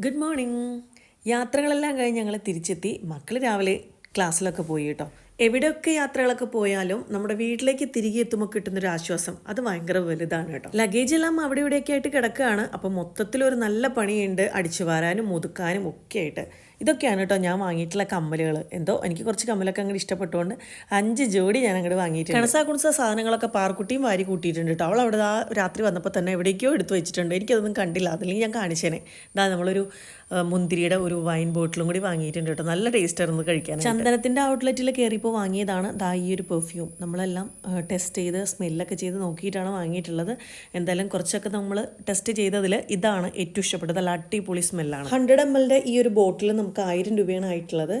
Good morning യാത്രകളെല്ലാം കഴിഞ്ഞ് ഞങ്ങൾ തിരിച്ചെത്തി. മക്കൾ രാവിലെ ക്ലാസ്സിലൊക്കെ പോയി കേട്ടോ. എവിടെയൊക്കെ യാത്രകളൊക്കെ പോയാലും നമ്മുടെ വീട്ടിലേക്ക് തിരികെ എത്തുമ്പോൾ കിട്ടുന്നൊരു ആശ്വാസം അത് ഭയങ്കര വലുതാണ് കേട്ടോ. ലഗേജ് എല്ലാം അവിടെ ഇവിടെയൊക്കെ ആയിട്ട് കിടക്കുകയാണ്. അപ്പോൾ മൊത്തത്തിൽ ഒരു നല്ല പണിയുണ്ട്. അടിച്ചു വാരാനും മുതുക്കാനും ഒക്കെ ആയിട്ട്. ഇതൊക്കെയാണ് കേട്ടോ ഞാൻ വാങ്ങിയിട്ടുള്ള കമ്മലുകൾ. എന്തോ എനിക്ക് കുറച്ച് കമ്മലൊക്കെ അങ്ങോട്ട് ഇഷ്ടപ്പെട്ടുകൊണ്ട് അഞ്ച് ജോഡി ഞാൻ അങ്ങോട്ട് വാങ്ങിയിട്ടുണ്ട്. കണസാ കുണസ സാധനങ്ങളൊക്കെ പാർക്കുട്ടിയും വാരി കൂട്ടിയിട്ടുണ്ട് കേട്ടോ. അവൾ അവിടെ ആ രാത്രി വന്നപ്പോൾ തന്നെ എവിടേക്കോ എടുത്തു വെച്ചിട്ടുണ്ട്. എനിക്കതൊന്നും കണ്ടില്ല. അതല്ലെങ്കിൽ ഞാൻ കാണിച്ചേനെ. ഇതാ നമ്മളൊരു മുന്തിരിയുടെ ഒരു വൈൻ ബോട്ടിലും കൂടി വാങ്ങിയിട്ടുണ്ട് കേട്ടോ. നല്ല ടേസ്റ്റ് ആയിരുന്നു കഴിക്കാൻ ചന്ദനത്തിന്റെ ഔട്ട്ലെറ്റിൽ കയറിയപ്പോൾ വാങ്ങിയതാണ്. ദാ ഈ ഒരു പെർഫ്യൂം നമ്മളെല്ലാം ടെസ്റ്റ് ചെയ്ത് സ്മെല്ലൊക്കെ ചെയ്ത് നോക്കിയിട്ടാണ് വാങ്ങിയിട്ടുള്ളത്. എന്തായാലും കുറച്ചൊക്കെ നമ്മൾ ടെസ്റ്റ് ചെയ്തതിൽ ഇതാണ് ഏറ്റവും ഇഷ്ടപ്പെട്ടത്. നല്ല അടിപൊളി സ്മെല്ലാണ് ഹൺഡ്രഡ് എം എല്ലിന്റെ ഈ ഒരു ബോട്ടിൽ നമുക്ക് ആയിരം രൂപയാണ് ആയിട്ടുള്ളത്.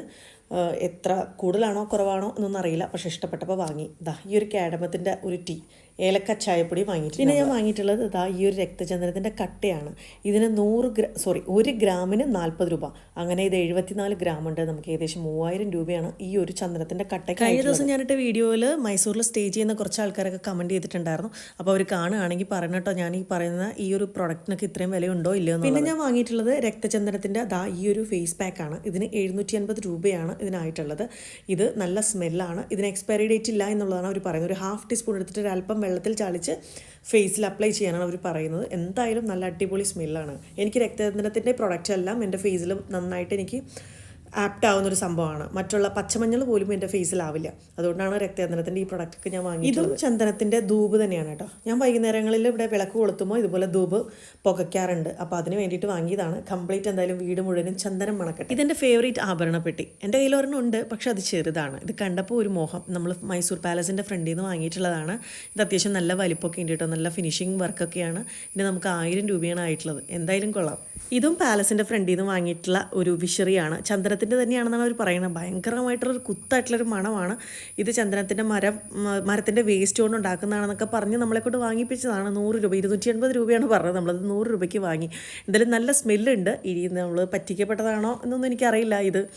എത്ര കൂടുതലാണോ കുറവാണോ എന്നൊന്നും അറിയില്ല. പക്ഷെ ഇഷ്ടപ്പെട്ടപ്പോൾ വാങ്ങി. ദാ ഈ ഒരു കാഡമത്തിന്റെ ഒരു ടീ. ഏലക്ക ചായപ്പൊടി വാങ്ങിയിട്ട് പിന്നെ ഞാൻ വാങ്ങിയിട്ടുള്ളത് ദാ ഈ ഒരു രക്തചന്ദ്രത്തിന്റെ കട്ടയാണ്. ഇതിന് നൂറ് ഗ്രാ സോറി ഒരു ഗ്രാമിന് നാൽപ്പത് രൂപ. അങ്ങനെ ഇത് എഴുപത്തിനാല് ഗ്രാം ഉണ്ട്. നമുക്ക് ഏകദേശം മൂവായിരം രൂപയാണ് ഈ ഒരു ചന്ദ്രത്തിന്റെ കട്ട കഴിഞ്ഞ ദിവസം ഞാനിട്ട് വീഡിയോയിൽ മൈസൂരിൽ സ്റ്റേ ചെയ്യുന്ന കുറച്ച് ആൾക്കാരൊക്കെ കമന്റ് ചെയ്തിട്ടുണ്ടായിരുന്നു. അപ്പോൾ അവർ കാണുകയാണെങ്കിൽ പറയണം കേട്ടോ ഞാൻ ഈ പറയുന്ന ഈ ഒരു പ്രൊഡക്റ്റിനൊക്കെ ഇത്രയും വിലയുണ്ടോ ഇല്ലയോ? പിന്നെ ഞാൻ വാങ്ങിയിട്ടുള്ളത് രക്തചന്ദ്രത്തിന്റെ ദാ ഈ ഒരു ഫേസ് പാക്കാണ്. ഇതിന് എഴുന്നൂറ്റി അൻപത് രൂപയാണ് ഇതിനായിട്ടുള്ളത്. ഇത് നല്ല സ്മെല്ലാണ്. ഇതിന് എക്സ്പയറി ഡേറ്റ് ഇല്ല എന്നുള്ളതാണ് അവർ പറയുന്നത്. ഒരു ഹാഫ് ടീസ്പൂൺ എടുത്തിട്ട് ഒരു വെള്ളത്തിൽ ചാളിച്ച് ഫേസിൽ അപ്ലൈ ചെയ്യാനാണ് അവർ പറയുന്നത്. എന്തായാലും നല്ല അടിപൊളി സ്മെല്ലാണ് എനിക്ക് രക്തചന്ദ്രത്തിന്റെ പ്രൊഡക്റ്റ് എല്ലാം എന്റെ ഫേസിലും നന്നായിട്ട് എനിക്ക് ആപ്റ്റ് ആവുന്ന ഒരു സംഭവമാണ്. മറ്റുള്ള പച്ചമഞ്ഞൾ പോലും എന്റെ ഫേസിലാവില്ല. അതുകൊണ്ടാണ് രക്തചന്ദനത്തിന്റെ ഈ പ്രൊഡക്റ്റ് ഞാൻ വാങ്ങി ഇതും ചന്ദനത്തിന്റെ ധൂപ് തന്നെയാണ് കേട്ടോ. ഞാൻ വൈകുന്നേരങ്ങളിൽ ഇവിടെ വിളക്ക് കൊളുത്തുമ്പോൾ ഇതുപോലെ ധൂപ് പുകയ്ക്കാറുണ്ട്. അപ്പോൾ അതിന് വേണ്ടിയിട്ട് വാങ്ങിയതാണ്. കംപ്ലീറ്റ് എന്തായാലും വീട് മുഴുവനും ചന്ദനം മണക്കട്ടെ. ഇതെന്റെ ഫേവറേറ്റ് ആഭരണപ്പെട്ടി. എന്റെ കയ്യിൽ ഒരെണ്ണം ഉണ്ട് പക്ഷെ അത് ചെറുതാണ്. ഇത് കണ്ടപ്പോൾ ഒരു മോഹം. നമ്മൾ മൈസൂർ പാലസിന്റെ ഫ്രണ്ടിൽ നിന്ന് വാങ്ങിയിട്ടുള്ളതാണ്. ഇത് അത്യാവശ്യം നല്ല വലിപ്പമൊക്കെ ഉണ്ട് കേട്ടോ. നല്ല ഫിനിഷിങ് വർക്കൊക്കെയാണ്. ഇനി നമുക്ക് ആയിരം രൂപയാണ് ആയിട്ടുള്ളത്. എന്തായാലും കൊള്ളാം. ഇതും പാലസിന്റെ ഫ്രണ്ടിൽ നിന്ന് വാങ്ങിയിട്ടുള്ള ഒരു വിഷറിയാണ്. ചന്ദനത്തിന്റെ തന്നെയാണെന്നാണ് അവർ പറയുന്നത്. ഭയങ്കരമായിട്ടുള്ള ഒരു ഭയങ്കരമായിട്ടുള്ളൊരു കുത്തായിട്ടുള്ളൊരു മണമാണ്. ഇത് ചന്ദനത്തിന്റെ മരം മരത്തിന്റെ വേസ്റ്റ് കൊണ്ട് ഉണ്ടാക്കുന്നതാണെന്നൊക്കെ പറഞ്ഞ് നമ്മളെ കൊണ്ട് വാങ്ങിപ്പിച്ചതാണ്. നൂറ് രൂപ ഇരുന്നൂറ്റി എൺപത് രൂപയാണ് പറഞ്ഞത്. നമ്മളത് നൂറ് രൂപയ്ക്ക് വാങ്ങി. എന്തായാലും നല്ല സ്മെല്ലുണ്ട് ഇനി നമ്മൾ പറ്റിക്കപ്പെട്ടതാണോ എന്നൊന്നും എനിക്കറിയില്ല ഇത്.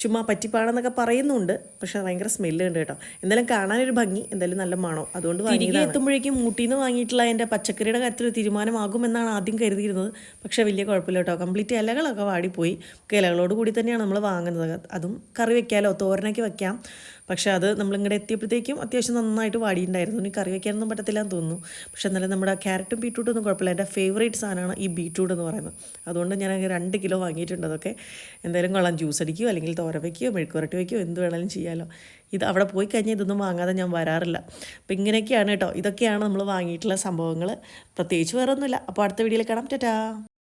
ചുമ്മാ പറ്റിപ്പാണെന്നൊക്കെ പറയുന്നുണ്ട്. പക്ഷെ ഭയങ്കര സ്മെല്ല് ഉണ്ട് കേട്ടോ. എന്തായാലും കാണാനൊരു ഭംഗി എന്തായാലും നല്ല മണോ അതുകൊണ്ട് തിരികെ എത്തുമ്പോഴേക്കും മൂട്ടിന്ന് നിന്ന് വാങ്ങിയിട്ടുള്ള എന്റെ പച്ചക്കറിയുടെ കാര്യത്തിൽ തീരുമാനമാകുമെന്നാണ് ആദ്യം കരുതിയിരുന്നത്. പക്ഷേ വലിയ കുഴപ്പമില്ല കേട്ടോ. കംപ്ലീറ്റ് ഇലകളൊക്കെ വാടിപ്പോയി. ഇലകളോട് കൂടി തന്നെയാണ് നമ്മൾ വാങ്ങുന്നത്. അതും കറി വെക്കാമല്ലോ തോരനൊക്കെ വെക്കാം. പക്ഷേ അത് നമ്മളിങ്ങോട്ട് എത്തിയപ്പോഴത്തേക്കും അത്യാവശ്യം നന്നായിട്ട് വാടിയിട്ടുണ്ടായിരുന്നു. ഇനി കറി വയ്ക്കാനൊന്നും പറ്റത്തില്ല എന്ന് തോന്നുന്നു. പക്ഷേ എന്നാലും നമ്മുടെ ക്യാരറ്റും ബീട്രൂട്ടും ഒന്നും കുഴപ്പമില്ല. എന്റെ ഫേവറേറ്റ് സാധനമാണ് ഈ ബീട്രൂട്ട് എന്ന് പറയുന്നത്. അതുകൊണ്ട് ഞാൻ രണ്ട് കിലോ വാങ്ങിയിട്ടുണ്ട് അതൊക്കെ. എന്തായാലും കൊള്ളാം. ജ്യൂസ് അടിക്കുകയോ അല്ലെങ്കിൽ തോര വയ്ക്കുകയോ മെഴുക്കുരട്ടി വയ്ക്കുകയോ എന്ത് വേണമെങ്കിലും ചെയ്യാമല്ലോ ഇത് അവിടെ പോയി കഴിഞ്ഞാൽ ഇതൊന്നും വാങ്ങാതെ ഞാൻ വരാറില്ല. അപ്പോൾ ഇങ്ങനെയൊക്കെയാണ് കേട്ടോ. ഇതൊക്കെയാണ് നമ്മൾ വാങ്ങിയിട്ടുള്ള സംഭവങ്ങൾ. പ്രത്യേകിച്ച് വേറെ ഒന്നുമില്ല അപ്പോൾ അടുത്ത വീഡിയോയിൽ കാണാം. ടാറ്റാ.